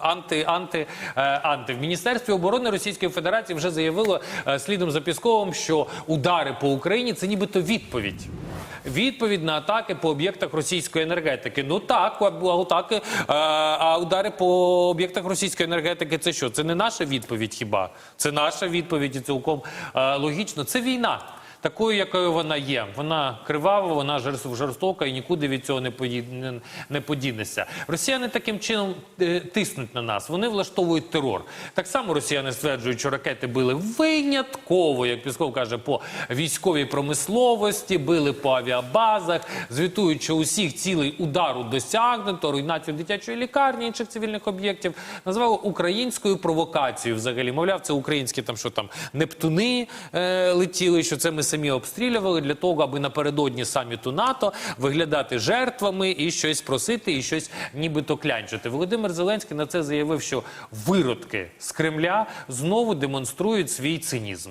анти, анти, е, анти. В Міністерстві оборони Російської Федерації вже заявило е, слідом за Пісковим, що удари по Україні це нібито відповідь. Відповідь на атаки по об'єктах російської енергетики. Ну так, атаки, е, а удари по об'єктах російської енергетики це що? Це не наша відповідь хіба? Це наша відповідь і цілком логічно. Це війна. Такою, якою вона є, вона кривава, вона жорс- жорстока і нікуди від цього не, пої... не, не подінешся. Росіяни таким чином е, тиснуть на нас. Вони влаштовують терор. Так само росіяни стверджують, що ракети били винятково, як Пісков каже, по військовій промисловості, били по авіабазах, звітують, що усіх цілей удару досягнуто, руйнацію дитячої лікарні, інших цивільних об'єктів. Назвали українською провокацією. Взагалі, мовляв, це українські там, що там нептуни е, летіли, що це ми самі обстрілювали для того, аби напередодні саміту НАТО виглядати жертвами і щось просити, і щось нібито клянчити. Володимир Зеленський на це заявив, що виродки з Кремля знову демонструють свій цинізм.